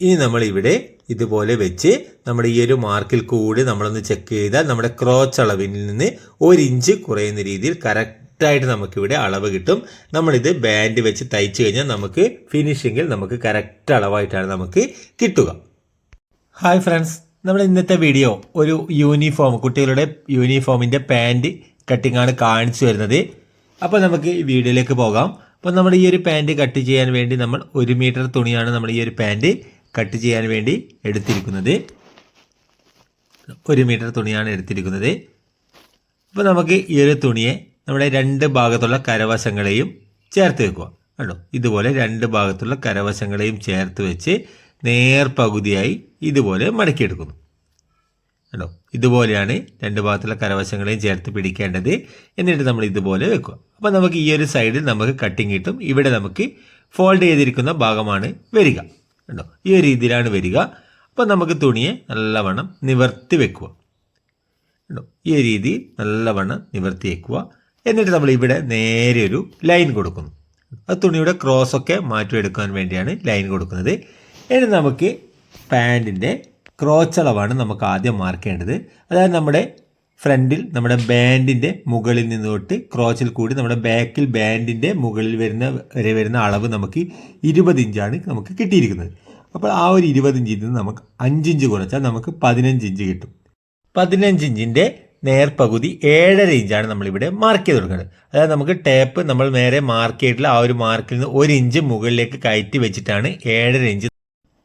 ഇനി നമ്മൾ ഇവിടെ ഇതുപോലെ വെച്ച് നമ്മുടെ ഈ ഒരു മാർക്കിൽ കൂടി നമ്മളൊന്ന് ചെക്ക് ചെയ്താൽ നമ്മുടെ ക്രോച്ച് അളവിൽ നിന്ന് ഒരു ഇഞ്ച് കുറയുന്ന രീതിയിൽ കറക്റ്റായിട്ട് നമുക്കിവിടെ അളവ് കിട്ടും. നമ്മളിത് ബാൻഡ് വെച്ച് തയ്ച്ചു കഴിഞ്ഞാൽ നമുക്ക് ഫിനിഷിങ്ങിൽ നമുക്ക് കറക്റ്റ് അളവായിട്ടാണ് നമുക്ക് കിട്ടുക. ഹായ് ഫ്രണ്ട്സ് നമ്മൾ ഇന്നത്തെ വീഡിയോ ഒരു യൂണിഫോം കുട്ടികളുടെ യൂണിഫോമിന്റെ പാന്റ് കട്ടിങ്ങാണ് കാണിച്ചു വരുന്നത് അപ്പോൾ നമുക്ക് വീഡിയോയിലേക്ക് പോകാം. അപ്പോൾ നമ്മൾ ഈ ഒരു പാന്റ് കട്ട് ചെയ്യാൻ വേണ്ടി നമ്മൾ ഒരു മീറ്റർ തുണിയാണ് നമ്മൾ ഈ ഒരു പാന്റ് കട്ട് ചെയ്യാൻ വേണ്ടി എടുത്തിരിക്കുന്നത്. ഒരു മീറ്റർ തുണിയാണ് എടുത്തിരിക്കുന്നത്. അപ്പോൾ നമുക്ക് ഈ ഒരു തുണിയെ നമ്മുടെ രണ്ട് ഭാഗത്തുള്ള കരവശങ്ങളെയും ചേർത്ത് വെക്കുക. കേട്ടോ ഇതുപോലെ രണ്ട് ഭാഗത്തുള്ള കരവശങ്ങളെയും ചേർത്ത് വെച്ച് നേർപകുതിയായി ഇതുപോലെ മടക്കിയെടുക്കുന്നു. കേട്ടോ ഇതുപോലെയാണ് രണ്ട് ഭാഗത്തുള്ള കരവശങ്ങളെയും ചേർത്ത് പിടിക്കേണ്ടത് എന്നിട്ട് നമ്മൾ ഇതുപോലെ വെക്കുക. അപ്പോൾ നമുക്ക് ഈ ഒരു സൈഡിൽ നമുക്ക് കട്ടിങ് കിട്ടും ഇവിടെ നമുക്ക് ഫോൾഡ് ചെയ്തിരിക്കുന്ന ഭാഗമാണ് വരിക. കണ്ടോ ഈ ഒരു രീതിയിലാണ് വരിക. അപ്പോൾ നമുക്ക് തുണിയെ നല്ലവണ്ണം നിവർത്തി വെക്കുക. ഉണ്ടോ? ഈ രീതിയിൽ രീതി നല്ലവണ്ണം നിവർത്തി വെക്കുക. എന്നിട്ട് നമ്മൾ ഇവിടെ നേരെ ഒരു ലൈൻ കൊടുക്കുന്നു. അത് തുണിയുടെ ക്രോസ് ഒക്കെ മാറ്റിയെടുക്കാൻ വേണ്ടിയാണ് ലൈൻ കൊടുക്കുന്നത്. ഇനി നമുക്ക് പാന്റിന്റെ ക്രോച്ച് അളവാണ് നമുക്ക് ആദ്യം മാർക്ക് ചെയ്യേണ്ടത്. അതായത് നമ്മുടെ ഫ്രണ്ടിൽ നമ്മുടെ ബാൻഡിന്റെ മുകളിൽ നിന്ന് തൊട്ട് ക്രോച്ചിൽ കൂടി നമ്മുടെ ബാക്കിൽ ബാൻഡിന്റെ മുകളിൽ വരുന്ന വരെ വരുന്ന അളവ് നമുക്ക് ഇരുപത് ഇഞ്ചാണ് നമുക്ക് കിട്ടിയിരിക്കുന്നത്. അപ്പോൾ ആ ഒരു ഇരുപതിഞ്ചിൽ നിന്ന് നമുക്ക് അഞ്ചിഞ്ച് കുറച്ചാൽ നമുക്ക് പതിനഞ്ച് ഇഞ്ച് കിട്ടും. പതിനഞ്ച് ഇഞ്ചിന്റെ നേർപകുതി ഏഴര ഇഞ്ചാണ് നമ്മളിവിടെ മാർക്ക് ചെയ്ത് കൊടുക്കുന്നത്. അതായത് നമുക്ക് ടേപ്പ് നമ്മൾ നേരെ മാർക്ക് ചെയ്തിട്ടുള്ള ആ ഒരു മാർക്കിൽ നിന്ന് ഒരു ഇഞ്ച് മുകളിലേക്ക് കയറ്റി വെച്ചിട്ടാണ് ഏഴര ഇഞ്ച്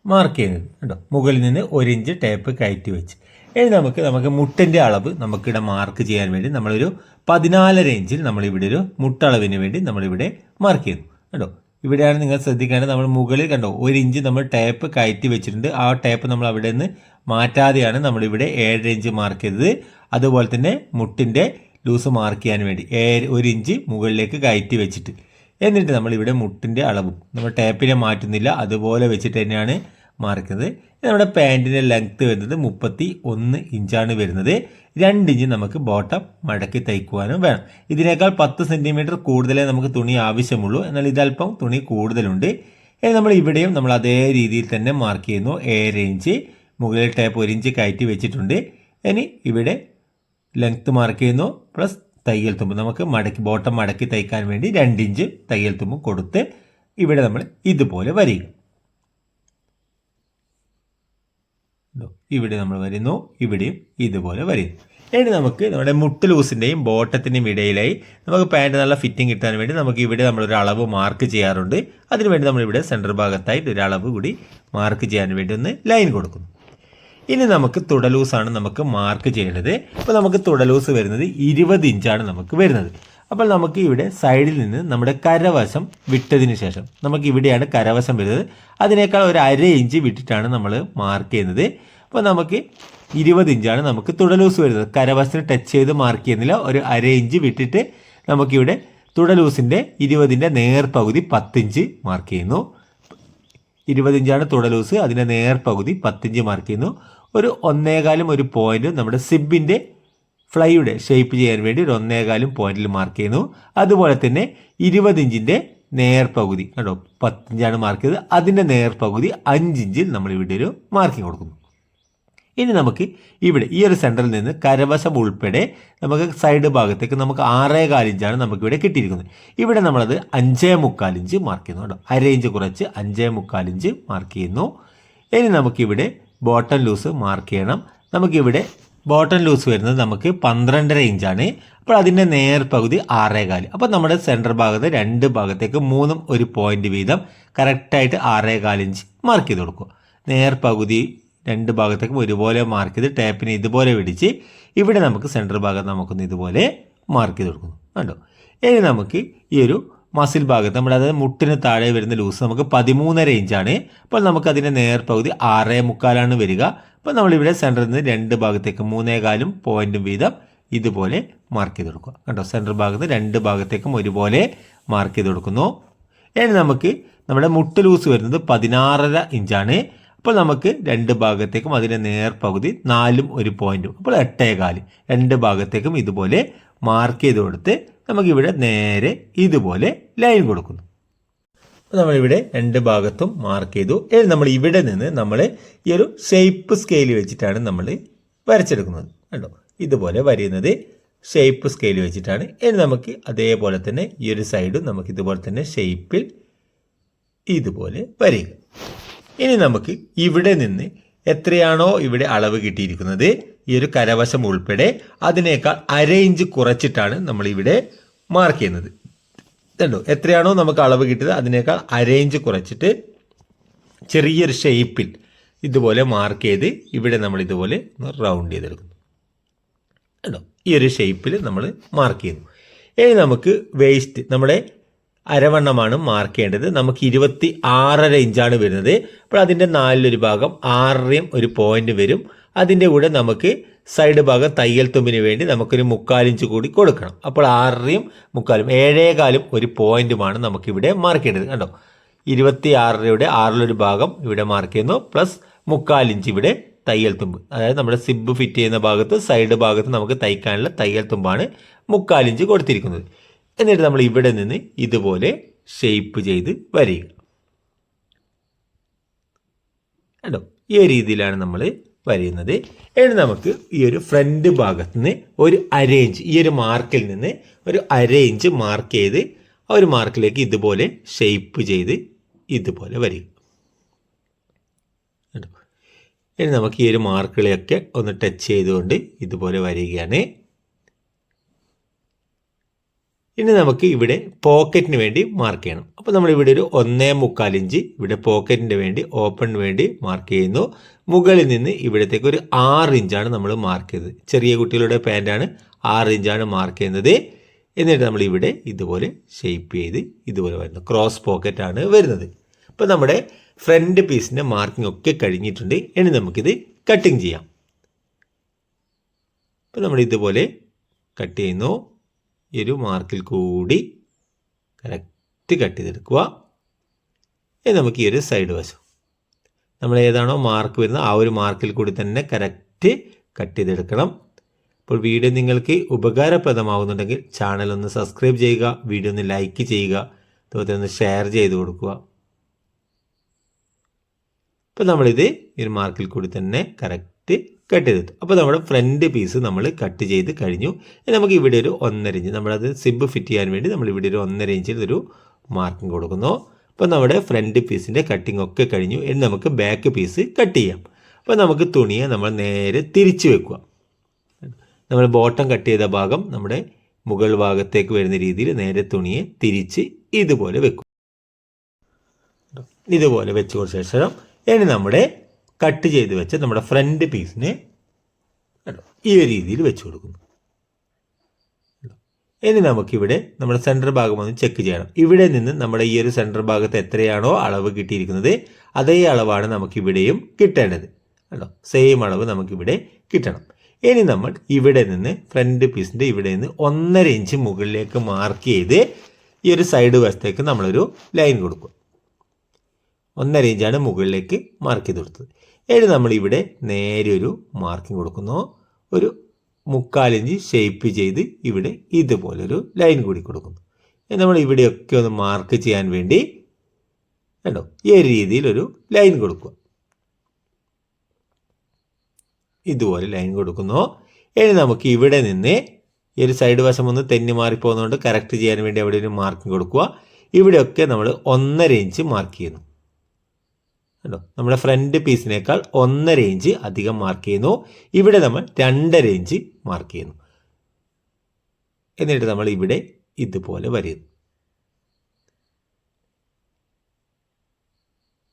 മാർക്ക് ചെയ്യുന്നത്. കേട്ടോ മുകളിൽ നിന്ന് ഒരു ഇഞ്ച് ടേപ്പ് കയറ്റി വെച്ച്. ഇനി നമുക്ക് നമുക്ക് മുട്ടിന്റെ അളവ് നമുക്കിവിടെ മാർക്ക് ചെയ്യാൻ വേണ്ടി നമ്മളൊരു പതിനാലര ഇഞ്ചിൽ നമ്മളിവിടെ ഒരു മുട്ടളവിന് വേണ്ടി നമ്മളിവിടെ മാർക്ക് ചെയ്യുന്നു. കേട്ടോ ഇവിടെയാണ് നിങ്ങൾ ശ്രദ്ധിക്കേണ്ടത്. നമ്മൾ മുകളിൽ കണ്ടോ ഒരു ഇഞ്ച് നമ്മൾ ടേപ്പ് കയറ്റി വെച്ചിട്ടുണ്ട്. ആ ടേപ്പ് നമ്മൾ അവിടെ നിന്ന് മാറ്റാതെയാണ് നമ്മളിവിടെ ഏഴര ഇഞ്ച് മാർക്ക് ചെയ്തത്. അതുപോലെ തന്നെ മുട്ടിന്റെ ലൂസ് മാർക്ക് ചെയ്യാൻ വേണ്ടി ഒരു ഇഞ്ച് മുകളിലേക്ക് കയറ്റി വെച്ചിട്ട്. എന്നിട്ട് നമ്മളിവിടെ മുട്ടിന്റെ അളവും നമ്മൾ ടേപ്പിനെ മാറ്റുന്നില്ല. അതുപോലെ വെച്ചിട്ട് തന്നെയാണ് മാർക്കുന്നത് നമ്മുടെ പാന്റിന്റെ ലെങ്ത്ത് വരുന്നത് മുപ്പത്തി ഒന്ന് ഇഞ്ചാണ് വരുന്നത്. രണ്ട് ഇഞ്ച് നമുക്ക് ബോട്ടം മടക്കി തയ്ക്കുവാനും വേണം. ഇതിനേക്കാൾ പത്ത് സെന്റിമീറ്റർ കൂടുതലേ നമുക്ക് തുണി ആവശ്യമുള്ളൂ. എന്നാൽ ഇതല്പം തുണി കൂടുതലുണ്ട്. നമ്മൾ ഇവിടെയും നമ്മൾ അതേ രീതിയിൽ തന്നെ മാർക്ക് ചെയ്യുന്നു. ഏഴര ഇഞ്ച് മുകളിൽ ടേപ്പ് ഒരു ഇഞ്ച് കയറ്റി വെച്ചിട്ടുണ്ട്. ഇനി ഇവിടെ ലെങ്ത്ത് മാർക്ക് ചെയ്യുന്നു. പ്ലസ് തയ്യൽ തുമ്പ്. നമുക്ക് മടക്കി ബോട്ടം മടക്കി തയ്ക്കാൻ വേണ്ടി രണ്ട് ഇഞ്ച് തയ്യൽ തുമ്പ് കൊടുത്ത് ഇവിടെ നമ്മൾ ഇതുപോലെ വരിക ഇവിടെ നമ്മൾ വരുന്നു ഇവിടെയും ഇതുപോലെ വരുന്നു ഇനി നമുക്ക് നമ്മുടെ മുട്ട് ലൂസിന്റെയും ബോട്ടത്തിന്റെയും ഇടയിലായി നമുക്ക് പാന്റ് നല്ല ഫിറ്റിംഗ് കിട്ടാൻ വേണ്ടി നമുക്ക് ഇവിടെ നമ്മളൊരു അളവ് മാർക്ക് ചെയ്യാറുണ്ട്. അതിനുവേണ്ടി നമ്മളിവിടെ സെന്റർ ഭാഗത്തായിട്ട് ഒരു അളവ് കൂടി മാർക്ക് ചെയ്യാൻ വേണ്ടി ഒന്ന് ലൈൻ കൊടുക്കുന്നു. ഇനി നമുക്ക് തുടലൂസാണ് നമുക്ക് മാർക്ക് ചെയ്യേണ്ടത്. അപ്പോൾ നമുക്ക് തുടലൂസ് വരുന്നത് ഇരുപത് ഇഞ്ചാണ് നമുക്ക് വരുന്നത്. അപ്പോൾ നമുക്ക് ഇവിടെ സൈഡിൽ നിന്ന് നമ്മുടെ കരവശം വിട്ടതിന് ശേഷം നമുക്ക് ഇവിടെയാണ് കരവശം വരുന്നത്. അതിനേക്കാൾ ഒരു അര ഇഞ്ച് വിട്ടിട്ടാണ് നമ്മൾ മാർക്ക് ചെയ്യുന്നത്. അപ്പോൾ നമുക്ക് ഇരുപത് ഇഞ്ചാണ് നമുക്ക് തുടലൂസ് വരുന്നത്. കരവശത്തിന് ടച്ച് ചെയ്ത് മാർക്ക് ചെയ്യുന്നില്ല. ഒരു അര ഇഞ്ച് വിട്ടിട്ട് നമുക്കിവിടെ തുടലൂസിന്റെ ഇരുപതിന്റെ നേർപകുതി പത്തിഞ്ച് മാർക്ക് ചെയ്യുന്നു. ഇരുപതിഞ്ചാണ് തുടലൂസ് അതിന്റെ നേർപകുതി പത്തിഞ്ച് മാർക്ക് ചെയ്യുന്നു. ഒരു ഒന്നേകാലും ഒരു പോയിന്റ് നമ്മുടെ സിബിന്റെ ഫ്ലൈയുടെ ഷേപ്പ് ചെയ്യാൻ വേണ്ടി ഒരു ഒന്നേകാലും പോയിന്റിൽ മാർക്ക് ചെയ്യുന്നു. അതുപോലെ തന്നെ ഇരുപതിഞ്ചിന്റെ നേർപകുതി. കേട്ടോ പത്തിഞ്ചാണ് മാർക്ക് ചെയ്തത്. അതിന്റെ നേർപകുതി അഞ്ചിഞ്ചിൽ നമ്മൾ ഇവിടെ ഒരു മാർക്കിംഗ് കൊടുക്കുന്നു. ഇനി നമുക്ക് ഇവിടെ ഈ ഒരു സെന്ററിൽ നിന്ന് കരവശം ഉൾപ്പെടെ നമുക്ക് സൈഡ് ഭാഗത്തേക്ക് നമുക്ക് ആറേ കാലിഞ്ചാണ് നമുക്കിവിടെ കിട്ടിയിരിക്കുന്നത്. ഇവിടെ നമ്മളത് അഞ്ചേ മുക്കാലിഞ്ച് മാർക്ക് ചെയ്യുന്നു കേട്ടോ. അര ഇഞ്ച് കുറച്ച് അഞ്ചേ മുക്കാലിഞ്ച് മാർക്ക് ചെയ്യുന്നു. ഇനി നമുക്കിവിടെ ബോട്ടം ലൂസ് മാർക്ക് ചെയ്യണം. നമുക്കിവിടെ ബോട്ടം ലൂസ് വരുന്നത് നമുക്ക് പന്ത്രണ്ടര ഇഞ്ചാണ്. അപ്പോൾ അതിന്റെ നേർപകുതി ആറേകാൽ അപ്പോൾ നമ്മുടെ സെന്റർ ഭാഗത്ത് രണ്ട് ഭാഗത്തേക്ക് മൂന്നും ഒരു പോയിന്റ് വീതം കറക്റ്റായിട്ട് ആറേ ഇഞ്ച് മാർക്ക് ചെയ്ത് കൊടുക്കുക. നേർപകുതി രണ്ട് ഭാഗത്തേക്കും ഒരുപോലെ മാർക്ക് ചെയ്ത് ടാപ്പിനെ ഇതുപോലെ പിടിച്ച് ഇവിടെ നമുക്ക് സെന്റർ ഭാഗത്ത് നമുക്കൊന്ന് ഇതുപോലെ മാർക്ക് ചെയ്ത് കൊടുക്കുന്നു. കണ്ടോ? ഇനി നമുക്ക് ഈ ഒരു മസിൽ ഭാഗത്ത് നമ്മുടെ അതായത് മുട്ടിന് താഴെ വരുന്ന ലൂസ് നമുക്ക് പതിമൂന്നര ഇഞ്ചാണ് അപ്പോൾ നമുക്ക് അതിന്റെ നേർപകുതി ആറേ മുക്കാലാണ് വരിക. അപ്പോൾ നമ്മളിവിടെ സെന്ററിൽ നിന്ന് രണ്ട് ഭാഗത്തേക്ക് മൂന്നേകാലും പോയിന്റും വീതം ഇതുപോലെ മാർക്ക് ചെയ്ത് കൊടുക്കുക. കണ്ടോ? സെന്റർ ഭാഗത്ത് രണ്ട് ഭാഗത്തേക്കും ഒരുപോലെ മാർക്ക് ചെയ്ത് കൊടുക്കുന്നു. ഇനി നമുക്ക് നമ്മുടെ മുട്ട് ലൂസ് വരുന്നത് പതിനാറര ഇഞ്ചാണ് അപ്പോൾ നമുക്ക് രണ്ട് ഭാഗത്തേക്കും അതിന്റെ നേർപകുതി നാലും ഒരു പോയിന്റും അപ്പോൾ എട്ടേകാൽ രണ്ട് ഭാഗത്തേക്കും ഇതുപോലെ മാർക്ക് ചെയ്ത് കൊടുത്ത് നമുക്കിവിടെ നേരെ ഇതുപോലെ ലൈൻ കൊടുക്കുന്നു. അപ്പോൾ നമ്മളിവിടെ രണ്ട് ഭാഗത്തും മാർക്ക് ചെയ്തു. ഇനി നമ്മൾ ഇവിടെ നിന്ന് നമ്മൾ ഈ ഒരു ഷേപ്പ് സ്കെയിൽ വെച്ചിട്ടാണ് നമ്മൾ വരച്ചെടുക്കുന്നത്. കണ്ടോ? ഇതുപോലെ വരയുന്നത് ഷേപ്പ് സ്കെയിൽ വെച്ചിട്ടാണ്. ഇനി നമുക്ക് അതേപോലെ തന്നെ ഈ ഒരു സൈഡും നമുക്ക് ഇതുപോലെ തന്നെ ഷേപ്പിൽ ഇതുപോലെ വരിക ഇനി നമുക്ക് ഇവിടെ നിന്ന് എത്രയാണോ ഇവിടെ അളവ് കിട്ടിയിരിക്കുന്നത് ഈ ഒരു കരവശം ഉൾപ്പെടെ അതിനേക്കാൾ അര ഇഞ്ച് കുറച്ചിട്ടാണ് നമ്മൾ ഇവിടെ മാർക്ക് ചെയ്യുന്നത്. കണ്ടോ? എത്രയാണോ നമുക്ക് അളവ് കിട്ടിയത് അതിനേക്കാൾ അര ഇഞ്ച് കുറച്ചിട്ട് ചെറിയൊരു ഷേപ്പിൽ ഇതുപോലെ മാർക്ക് ചെയ്ത് ഇവിടെ നമ്മൾ ഇതുപോലെ റൗണ്ട് ചെയ്തെടുക്കുന്നു. കണ്ടോ? ഈ ഒരു ഷേപ്പിൽ നമ്മൾ മാർക്ക് ചെയ്യുന്നു. ഇനി നമുക്ക് വേസ്റ്റ് നമ്മുടെ അരവണ്ണമാണ് മാർക്ക് ചെയ്യേണ്ടത്. നമുക്ക് ഇരുപത്തി ആറര ഇഞ്ചാണ് വരുന്നത്. അപ്പോൾ അതിന്റെ നാലിലൊരു ഭാഗം ആറരയും ഒരു പോയിന്റ് വരും. അതിന്റെ കൂടെ നമുക്ക് സൈഡ് ഭാഗം തയ്യൽ തുമ്പിന് വേണ്ടി നമുക്കൊരു മുക്കാലിഞ്ച് കൂടി കൊടുക്കണം. അപ്പോൾ ആറരയും മുക്കാലും ഏഴേകാലും ഒരു പോയിന്റുമാണ് നമുക്കിവിടെ മാർക്ക് ചെയ്യേണ്ടത്. കണ്ടോ? ഇരുപത്തി ആറരയുടെ ആറിലൊരു ഭാഗം ഇവിടെ മാർക്ക് ചെയ്യുന്നു. പ്ലസ് മുക്കാലിഞ്ച് ഇവിടെ തയ്യൽ തുമ്പ്. അതായത് നമ്മുടെ സിബ് ഫിറ്റ് ചെയ്യുന്ന ഭാഗത്ത് സൈഡ് ഭാഗത്ത് നമുക്ക് തയ്ക്കാനുള്ള തയ്യൽ തുമ്പാണ് മുക്കാലിഞ്ച് കൊടുത്തിരിക്കുന്നത്. എന്നിട്ട് നമ്മൾ ഇവിടെ നിന്ന് ഇതുപോലെ ഷേപ്പ് ചെയ്ത് വരിക കണ്ടോ? ഈ രീതിയിലാണ് നമ്മൾ വരയുന്നത്. ഇനി നമുക്ക് ഈ ഒരു ഫ്രണ്ട് ഭാഗത്ത് നിന്ന് ഒരു അരേഞ്ച് ഈ ഒരു മാർക്കിൽ നിന്ന് ഒരു അരേഞ്ച് മാർക്ക് ചെയ്ത് ആ ഒരു മാർക്കിലേക്ക് ഇതുപോലെ ഷേപ്പ് ചെയ്ത് ഇതുപോലെ വരിക ഇനി നമുക്ക് ഈ ഒരു മാർക്കുകളെയൊക്കെ ഒന്ന് ടച്ച് ചെയ്തുകൊണ്ട് ഇതുപോലെ വരികയാണ് ഇനി നമുക്ക് ഇവിടെ പോക്കറ്റിന് വേണ്ടി മാർക്ക് ചെയ്യണം. അപ്പോൾ നമ്മൾ ഇവിടെ ഒരു ഒന്നേ മുക്കാൽ ഇഞ്ച് ഇവിടെ പോക്കറ്റിന് വേണ്ടി ഓപ്പണിന് വേണ്ടി മാർക്ക് ചെയ്യുന്നു. മുകളിൽ നിന്ന് ഇവിടത്തേക്ക് ഒരു ആറ് ഇഞ്ചാണ് നമ്മൾ മാർക്ക് ചെയ്തത്. ചെറിയ കുട്ടികളുടെ പാന്റാണ് ആറ് ഇഞ്ചാണ് മാർക്ക് ചെയ്യുന്നത്. എന്നിട്ട് നമ്മൾ ഇവിടെ ഇതുപോലെ ഷേപ്പ് ചെയ്ത് ഇതുപോലെ വരുന്നു. ക്രോസ് പോക്കറ്റാണ് വരുന്നത്. അപ്പോൾ നമ്മുടെ ഫ്രണ്ട് പീസിന്റെ മാർക്കിംഗ് ഒക്കെ കഴിഞ്ഞിട്ടുണ്ട്. ഇനി നമുക്കിത് കട്ടിങ് ചെയ്യാം. അപ്പോൾ നമ്മൾ ഇതുപോലെ കട്ട് ചെയ്യുന്നു. ഈ ഒരു മാർക്കിൽ കൂടി കറക്റ്റ് കട്ട് ചെയ്തെടുക്കുക. ഇനി നമുക്ക് ഈ ഒരു സൈഡ് വശം. നമ്മൾ ഏതാണോ മാർക്ക് വരുന്നത് ആ ഒരു മാർക്കിൽ കൂടി തന്നെ കറക്റ്റ് കട്ട് ചെയ്തെടുക്കണം. അപ്പോൾ വീഡിയോ നിങ്ങൾക്ക് ഉപകാരപ്രദമാകുന്നുണ്ടെങ്കിൽ ചാനൽ ഒന്ന് സബ്സ്ക്രൈബ് ചെയ്യുക വീഡിയോ ഒന്ന് ലൈക്ക് ചെയ്യുക അതുപോലെ ഒന്ന് ഷെയർ ചെയ്ത് കൊടുക്കുക. അപ്പോൾ നമ്മളിത് ഈ ഒരു മാർക്കിൽ കൂടി തന്നെ കറക്റ്റ് കട്ട് ചെയ്തു അപ്പോൾ നമ്മുടെ ഫ്രണ്ട് പീസ് നമ്മൾ കട്ട് ചെയ്ത് കഴിഞ്ഞു. നമുക്ക് ഇവിടെ ഒരു ഒന്നര ഇഞ്ച് നമ്മളത് സിബ് ഫിറ്റ് ചെയ്യാൻ വേണ്ടി നമ്മൾ ഇവിടെ ഒരു ഒന്നര ഇഞ്ചിൽ ഒരു മാർക്കിംഗ് കൊടുക്കുന്നു. അപ്പോൾ നമ്മുടെ ഫ്രണ്ട് പീസിന്റെ കട്ടിംഗ് ഒക്കെ കഴിഞ്ഞു. ഇനി നമുക്ക് ബാക്ക് പീസ് കട്ട് ചെയ്യാം. അപ്പോൾ നമുക്ക് തുണിയെ നമ്മൾ നേരെ തിരിച്ച് വെക്കുക. നമ്മൾ ബോട്ടം കട്ട് ചെയ്ത ഭാഗം നമ്മുടെ മുകൾ ഭാഗത്തേക്ക് വരുന്ന രീതിയിൽ നേരെ തുണിയെ തിരിച്ച് ഇതുപോലെ വെക്കും. ഇതുപോലെ വെച്ച് കൊടുത്ത ശേഷം ഇനി നമ്മുടെ കട്ട് ചെയ്ത് വെച്ച് നമ്മുടെ ഫ്രണ്ട് പീസിനെ ഈ ഒരു രീതിയിൽ വെച്ച് കൊടുക്കുന്നു? ഇനി നമുക്കിവിടെ നമ്മുടെ സെന്റർ ഭാഗം ഒന്ന് ചെക്ക് ചെയ്യണം. ഇവിടെ നിന്ന് നമ്മുടെ ഈ ഒരു സെന്റർ ഭാഗത്ത് എത്രയാണോ അളവ് കിട്ടിയിരിക്കുന്നത് അതേ അളവാണ് നമുക്കിവിടെയും കിട്ടേണ്ടത്. കേട്ടോ സെയിം അളവ് നമുക്കിവിടെ കിട്ടണം. ഇനി നമ്മൾ ഇവിടെ നിന്ന് ഫ്രണ്ട് പീസിന്റെ ഇവിടെ നിന്ന് ഒന്നര ഇഞ്ച് മുകളിലേക്ക് മാർക്ക് ചെയ്ത് ഈ ഒരു സൈഡ് വശത്തേക്ക് നമ്മളൊരു ലൈൻ കൊടുക്കും. ഒന്നര ഇഞ്ചാണ് മുകളിലേക്ക് മാർക്ക് ചെയ്ത് കൊടുത്തത്. ഇനി നമ്മൾ ഇവിടെ നേരെ ഒരു മാർക്കിംഗ് കൊടുക്കുന്നു. ഒരു മുക്കാലിഞ്ച് ഷേപ്പ് ചെയ്ത് ഇവിടെ ഇതുപോലൊരു ലൈൻ കൂടി കൊടുക്കുന്നു. നമ്മൾ ഇവിടെയൊക്കെ ഒന്ന് മാർക്ക് ചെയ്യാൻ വേണ്ടി കണ്ടോ? ഈ ഒരു രീതിയിൽ ഒരു ലൈൻ കൊടുക്കുക. ഇതുപോലെ ലൈൻ കൊടുക്കുന്നു. ഇനി നമുക്ക് ഇവിടെ നിന്ന് ഈ ഒരു സൈഡ് വശം ഒന്ന് തെന്നി മാറിപ്പോകുന്നതുകൊണ്ട് കറക്റ്റ് ചെയ്യാൻ വേണ്ടി അവിടെ ഒരു മാർക്കിംഗ് കൊടുക്കുക. ഇവിടെയൊക്കെ നമ്മൾ ഒന്നര ഇഞ്ച് മാർക്ക് ചെയ്യുന്നു. കണ്ടോ? നമ്മുടെ ഫ്രണ്ട് പീസിനേക്കാൾ ഒന്നര ഇഞ്ച് അധികം മാർക്ക് ചെയ്യുന്നു. ഇവിടെ നമ്മൾ രണ്ടര ഇഞ്ച് മാർക്ക് ചെയ്യുന്നു. എന്നിട്ട് നമ്മൾ ഇവിടെ ഇതുപോലെ വരുന്നു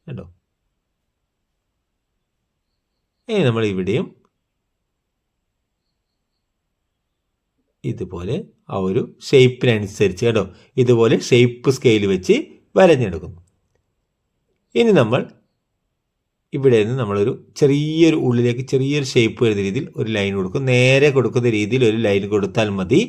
കണ്ടോ? ഇനി നമ്മൾ ഇവിടെയും ഇതുപോലെ ആ ഒരു ഷേപ്പിനനുസരിച്ച് കേട്ടോ ഇതുപോലെ ഷേപ്പ് സ്കെയിൽ വെച്ച് വരഞ്ഞെടുക്കുന്നു. ഇനി നമ്മൾ ഇവിടെ നിന്ന് നമ്മളൊരു ചെറിയൊരു ഉള്ളിലേക്ക് ചെറിയൊരു ഷേപ്പ് വരുന്ന രീതിയിൽ ഒരു ലൈൻ കൊടുക്കും. നേരെ കൊടുക്കുന്ന രീതിയിൽ ഒരു ലൈൻ കൊടുത്താൽ മതി.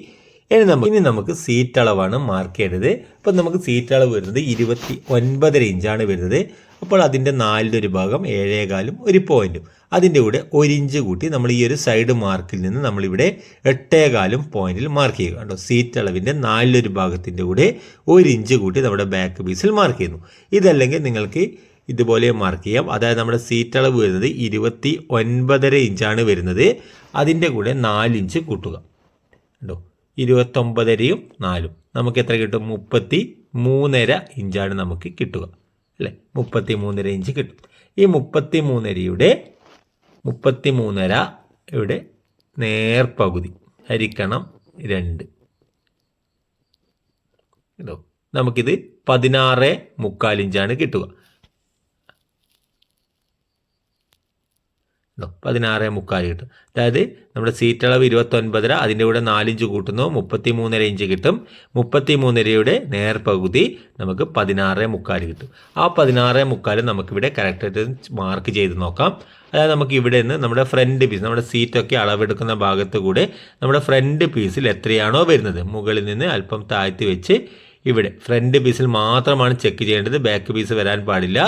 ഇനി നമുക്ക് ഇനി നമുക്ക് സീറ്റ് അളവാണ് മാർക്ക് ചെയ്യേണ്ടത്. അപ്പം നമുക്ക് സീറ്റ് അളവ് വരുന്നത് ഇരുപത്തി ഒൻപതര ഇഞ്ചാണ് വരുന്നത്. അപ്പോൾ അതിന്റെ നാലിലൊരു ഭാഗം ഏഴേകാലും ഒരു പോയിന്റും അതിന്റെ കൂടെ ഒരു ഇഞ്ച് കൂട്ടി നമ്മൾ ഈ ഒരു സൈഡ് മാർക്കിൽ നിന്ന് നമ്മളിവിടെ എട്ടേകാലും പോയിന്റിൽ മാർക്ക് ചെയ്യുക. കേട്ടോ സീറ്റ് അളവിന്റെ നാലിലൊരു ഭാഗത്തിന്റെ കൂടെ ഒരു ഇഞ്ച് കൂട്ടി നമ്മുടെ ബാക്ക് പീസിൽ മാർക്ക് ചെയ്യുന്നു. ഇതല്ലെങ്കിൽ നിങ്ങൾക്ക് ഇതുപോലെ മാർക്ക് ചെയ്യാം. അതായത് നമ്മുടെ സീറ്റ് അളവ് വരുന്നത് ഇരുപത്തി ഒൻപതര ഇഞ്ചാണ് വരുന്നത്. അതിന്റെ കൂടെ നാലിഞ്ച് കൂട്ടുക. കേട്ടോ ഇരുപത്തൊമ്പതരയും നാലും. നമുക്ക് എത്ര കിട്ടും? മുപ്പത്തി മൂന്നര ഇഞ്ചാണ് നമുക്ക് കിട്ടുക. അല്ലേ? മുപ്പത്തി മൂന്നര ഇഞ്ച് കിട്ടും. ഈ മുപ്പത്തി മൂന്നരയുടെ മുപ്പത്തി മൂന്നര ഇവിടെ നേർപകുതി ഹരിക്കണം രണ്ട്. കേട്ടോ നമുക്കിത് പതിനാറ് മുക്കാലിഞ്ചാണ് കിട്ടുക ഉണ്ടോ പതിനാറ് മുക്കാൽ കിട്ടും. അതായത് നമ്മുടെ സീറ്റ് അളവ് ഇരുപത്തൊൻപതര അതിന്റെ കൂടെ നാലിഞ്ച് കൂട്ടുന്നു മുപ്പത്തി മൂന്നര ഇഞ്ച് കിട്ടും. മുപ്പത്തി മൂന്നരയുടെ നേർപകുതി നമുക്ക് പതിനാറ് മുക്കാൽ കിട്ടും. ആ പതിനാറ് മുക്കാൽ നമുക്കിവിടെ കറക്റ്റായിട്ട് മാർക്ക് ചെയ്ത് നോക്കാം. അതായത് നമുക്ക് ഇവിടെ നിന്ന് നമ്മുടെ ഫ്രണ്ട് പീസ് നമ്മുടെ സീറ്റൊക്കെ അളവെടുക്കുന്ന ഭാഗത്ത് കൂടെ നമ്മുടെ ഫ്രണ്ട് പീസിൽ എത്രയാണോ വരുന്നത്. മുകളിൽ നിന്ന് അല്പം താഴ്ത്തി വെച്ച് ഇവിടെ ഫ്രണ്ട് പീസിൽ മാത്രമാണ് ചെക്ക് ചെയ്യേണ്ടത്. ബാക്ക് പീസ് വരാൻ പാടില്ല.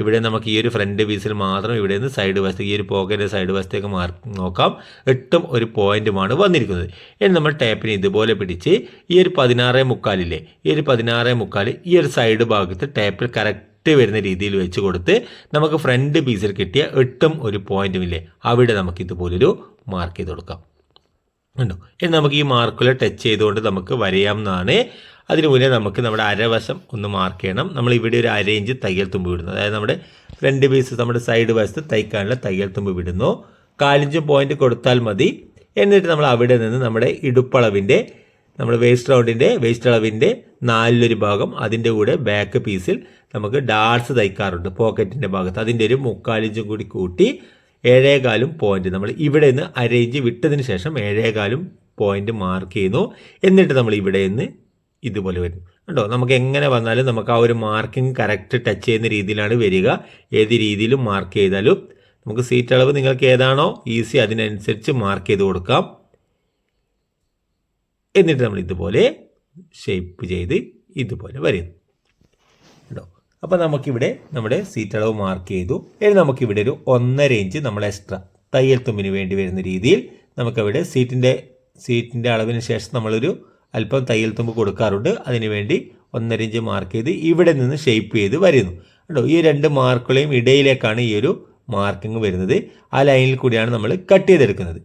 ഇവിടെ നമുക്ക് ഈ ഒരു ഫ്രണ്ട് പീസിൽ മാത്രം ഇവിടെ നിന്ന് സൈഡ് വശത്തേക്ക് ഈ ഒരു പോക്കറ്റിന്റെ സൈഡ് വശത്തേക്ക് മാർക്ക് നോക്കാം. എട്ടും ഒരു പോയിന്റുമാണ് വന്നിരിക്കുന്നത്. ഇനി നമ്മൾ ടേപ്പിനെ ഇതുപോലെ പിടിച്ച് ഈ ഒരു പതിനാറേ മുക്കാലില്ലേ ഈ ഒരു പതിനാറേ മുക്കാൽ ഈ ഒരു സൈഡ് ഭാഗത്ത് ടേപ്പിൽ കറക്റ്റ് വരുന്ന രീതിയിൽ വെച്ച് കൊടുത്ത് നമുക്ക് ഫ്രണ്ട് പീസിൽ കിട്ടിയ എട്ടും ഒരു പോയിന്റും ഇല്ലേ അവിടെ നമുക്ക് ഇതുപോലൊരു മാർക്ക് ചെയ്ത് കൊടുക്കാം. ഉണ്ടോ ഇനി നമുക്ക് ഈ മാർക്കുകൾ ടച്ച് ചെയ്തുകൊണ്ട് നമുക്ക് വരയാവുന്നതാണ് അതിന് മുന്നേ നമുക്ക് നമ്മുടെ അരവശം ഒന്ന് മാർക്ക് ചെയ്യണം. നമ്മൾ ഇവിടെ ഒരു ഇഞ്ച് തയ്യൽ തുമ്പ് വിടുന്നു. അതായത് നമ്മുടെ ഫ്രണ്ട് പീസ് നമ്മുടെ സൈഡ് വശത്ത് തയ്ക്കാനുള്ള തയ്യൽ തുമ്പ് വിടുന്നു. കാലിഞ്ച് പോയിന്റ് കൊടുത്താൽ മതി. എന്നിട്ട് നമ്മൾ അവിടെ നിന്ന് നമ്മുടെ ഇടുപ്പളവിന്റെ നമ്മുടെ വേസ്റ്റ് റൗണ്ടിന്റെ വേസ്റ്റ് അളവിന്റെ നാലിലൊരു ഭാഗം അതിന്റെ കൂടെ ബാക്ക് പീസിൽ നമുക്ക് ഡാർസ് തയ്ക്കാറുണ്ട്. പോക്കറ്റിന്റെ ഭാഗത്ത്. അതിന്റെ ഒരു മുക്കാലിഞ്ചും കൂടി കൂട്ടി ഏഴേകാലും പോയിന്റ് നമ്മൾ ഇവിടെ നിന്ന് ഇഞ്ച് വിട്ടതിന് ശേഷം ഏഴേകാലും പോയിന്റ് മാർക്ക് ചെയ്യുന്നു. എന്നിട്ട് നമ്മൾ ഇവിടെ നിന്ന് ഇതുപോലെ വരും. കേട്ടോ നമുക്ക് എങ്ങനെ വന്നാലും നമുക്ക് ആ ഒരു മാർക്കിംഗ് കറക്റ്റ് ടച്ച് ചെയ്യുന്ന രീതിയിലാണ് വരിക. ഏത് രീതിയിലും മാർക്ക് ചെയ്താലും നമുക്ക് സീറ്റ് അളവ് നിങ്ങൾക്ക് ഏതാണോ ഈസി അതിനനുസരിച്ച് മാർക്ക് ചെയ്ത് കൊടുക്കാം. എന്നിട്ട് നമ്മൾ ഇതുപോലെ ഷേപ്പ് ചെയ്ത് ഇതുപോലെ വരും. കേട്ടോ അപ്പോൾ നമുക്കിവിടെ നമ്മുടെ സീറ്റ് അളവ് മാർക്ക് ചെയ്തു. ഇനി നമുക്കിവിടെ ഒരു ഒന്നര ഇഞ്ച് നമ്മൾ എക്സ്ട്രാ തയ്യൽ തുമ്പിന് വേണ്ടി വരുന്ന രീതിയിൽ നമുക്കവിടെ സീറ്റിന്റെ സീറ്റിന്റെ അളവിന് ശേഷം നമ്മളൊരു അല്പം തയ്യൽ തുമ്പ് കൊടുക്കാറുണ്ട്. അതിനുവേണ്ടി ഒന്നര ഇഞ്ച് മാർക്ക് ചെയ്ത് ഇവിടെ നിന്ന് ഷേപ്പ് ചെയ്ത് വരുന്നു. കേട്ടോ ഈ രണ്ട് മാർക്കുകളെയും ഇടയിലേക്കാണ് ഈ ഒരു മാർക്കിങ് വരുന്നത്. ആ ലൈനിൽ കൂടിയാണ് നമ്മൾ കട്ട് ചെയ്തെടുക്കുന്നത്.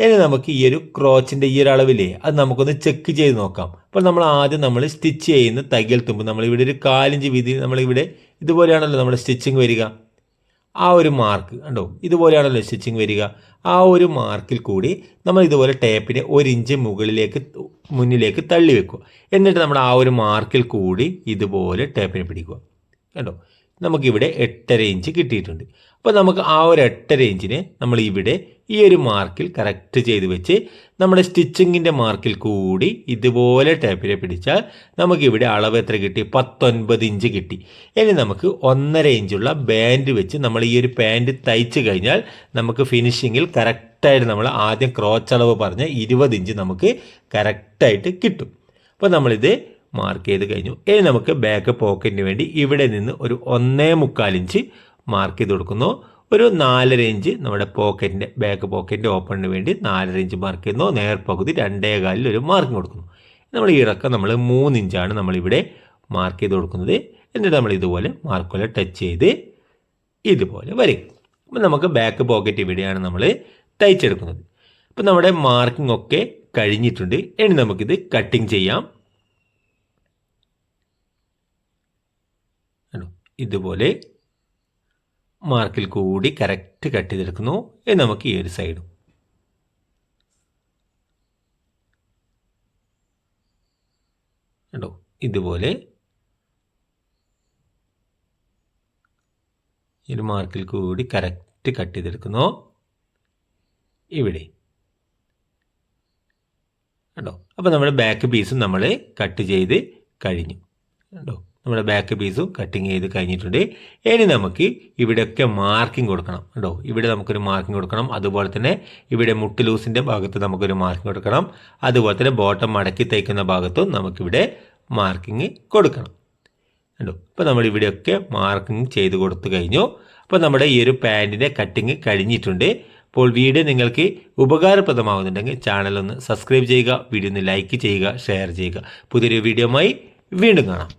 ഇനി നമുക്ക് ഈ ഒരു ക്രോച്ചിന്റെ ഈ ഒരു അളവില്ലേ അത് നമുക്കൊന്ന് ചെക്ക് ചെയ്ത് നോക്കാം. അപ്പോൾ നമ്മൾ ആദ്യം നമ്മൾ സ്റ്റിച്ച് ചെയ്യുന്ന തയ്യൽ തുമ്പ് നമ്മളിവിടെ ഒരു കാലിഞ്ച് വീതി നമ്മളിവിടെ ഇതുപോലെയാണല്ലോ നമ്മുടെ സ്റ്റിച്ചിങ് വരിക. ആ ഒരു മാർക്ക് കണ്ടോ? ഇതുപോലെയാണല്ലോ സ്റ്റിച്ചിങ് വരിക. ആ ഒരു മാർക്കിൽ കൂടി നമ്മൾ ഇതുപോലെ ടേപ്പിനെ ഒരു ഇഞ്ച് മുകളിലേക്ക് മുന്നിലേക്ക് തള്ളി വെക്കുക. എന്നിട്ട് നമ്മൾ ആ ഒരു മാർക്കിൽ കൂടി ഇതുപോലെ ടേപ്പിനെ പിടിക്കുക. കണ്ടോ? നമുക്കിവിടെ എട്ടര ഇഞ്ച് കിട്ടിയിട്ടുണ്ട്. അപ്പോൾ നമുക്ക് ആ ഒരു എട്ട് ഇഞ്ചിനെ നമ്മൾ ഇവിടെ ഈ ഒരു മാർക്കിൽ കറക്റ്റ് ചെയ്ത് വെച്ച് നമ്മുടെ സ്റ്റിച്ചിങ്ങിന്റെ മാർക്കിൽ കൂടി ഇതുപോലെ ടേപ്പിനെ പിടിച്ചാൽ നമുക്കിവിടെ അളവ് എത്ര കിട്ടി? പത്തൊൻപത് ഇഞ്ച് കിട്ടി. ഇനി നമുക്ക് ഒന്നര ഇഞ്ചുള്ള ബാൻഡ് വെച്ച് നമ്മൾ ഈ ഒരു പാന്റ് തയ്ച്ച് കഴിഞ്ഞാൽ നമുക്ക് ഫിനിഷിങ്ങിൽ കറക്റ്റായിട്ട് നമ്മൾ ആദ്യം ക്രോച്ച് അളവ് പറഞ്ഞ ഇരുപത് ഇഞ്ച് നമുക്ക് കറക്റ്റായിട്ട് കിട്ടും. അപ്പോൾ നമ്മളിത് മാർക്ക് ചെയ്ത് കഴിഞ്ഞു. ഇനി നമുക്ക് ബാക്ക് പോക്കറ്റിന് വേണ്ടി ഇവിടെ നിന്ന് ഒരു ഒന്നേ മുക്കാൽ ഇഞ്ച് മാർക്ക് ചെയ്ത് കൊടുക്കുന്നു. ഒരു നാലര ഇഞ്ച് നമ്മുടെ പോക്കറ്റിന്റെ ബാക്ക് പോക്കറ്റിന്റെ ഓപ്പണിന് വേണ്ടി നാലര ഇഞ്ച് മാർക്ക് ചെയ്യുന്നു. നേർപകുതി രണ്ടേ കാലിൽ ഒരു മാർക്ക് കൊടുക്കുന്നു. നമ്മൾ ഈ ഇറക്കം നമ്മൾ മൂന്ന് ഇഞ്ചാണ് നമ്മളിവിടെ മാർക്ക് ചെയ്ത് കൊടുക്കുന്നത്. എന്നിട്ട് നമ്മൾ ഇതുപോലെ മാർക്കുകളെ ടച്ച് ചെയ്ത് ഇതുപോലെ വരും അപ്പം നമുക്ക് ബാക്ക് പോക്കറ്റ് ഇവിടെയാണ് നമ്മൾ തയ്ച്ചെടുക്കുന്നത് അപ്പം നമ്മുടെ മാർക്കിംഗ് ഒക്കെ കഴിഞ്ഞിട്ടുണ്ട്. ഇനി നമുക്കിത് കട്ടിങ് ചെയ്യാം. ഇതുപോലെ മാർക്കിൽ കൂടി കറക്റ്റ് കട്ട് ചെയ്തെടുക്കുന്നു. ഇനി നമുക്ക് ഈ ഒരു സൈഡും കണ്ടോ? ഇതുപോലെ ഒരു മാർക്കിൽ കൂടി കറക്റ്റ് കട്ട് ചെയ്തെടുക്കുന്നു. ഇവിടെ. കണ്ടോ? അപ്പോൾ നമ്മുടെ ബാക്ക് പീസും നമ്മൾ കട്ട് ചെയ്ത് കഴിഞ്ഞു. കണ്ടോ? നമ്മുടെ ബാക്ക് പീസും കട്ടിങ് ചെയ്ത് കഴിഞ്ഞിട്ടുണ്ട്. ഇനി നമുക്ക് ഇവിടെയൊക്കെ മാർക്കിംഗ് കൊടുക്കണം കേട്ടോ. ഇവിടെ നമുക്കൊരു മാർക്കിംഗ് കൊടുക്കണം. അതുപോലെ തന്നെ ഇവിടെ മുട്ട് ലൂസിന്റെ ഭാഗത്ത് നമുക്കൊരു മാർക്കിംഗ് കൊടുക്കണം. അതുപോലെ തന്നെ ബോട്ടം മടക്കി തയ്ക്കുന്ന ഭാഗത്തും നമുക്കിവിടെ മാർക്കിംഗ് കൊടുക്കണം. കേട്ടോ ഇപ്പോൾ നമ്മൾ ഇവിടെയൊക്കെ മാർക്കിംഗ് ചെയ്ത് കൊടുത്തു കഴിഞ്ഞു. അപ്പോൾ നമ്മുടെ ഈ ഒരു പാന്റിന്റെ കട്ടിങ് കഴിഞ്ഞിട്ടുണ്ട്. അപ്പോൾ വീഡിയോ നിങ്ങൾക്ക് ഉപകാരപ്രദമാകുന്നുണ്ടെങ്കിൽ ചാനൽ ഒന്ന് സബ്സ്ക്രൈബ് ചെയ്യുക വീഡിയോ ഒന്ന് ലൈക്ക് ചെയ്യുക ഷെയർ ചെയ്യുക. പുതിയൊരു വീഡിയോമായി വീണ്ടും കാണാം.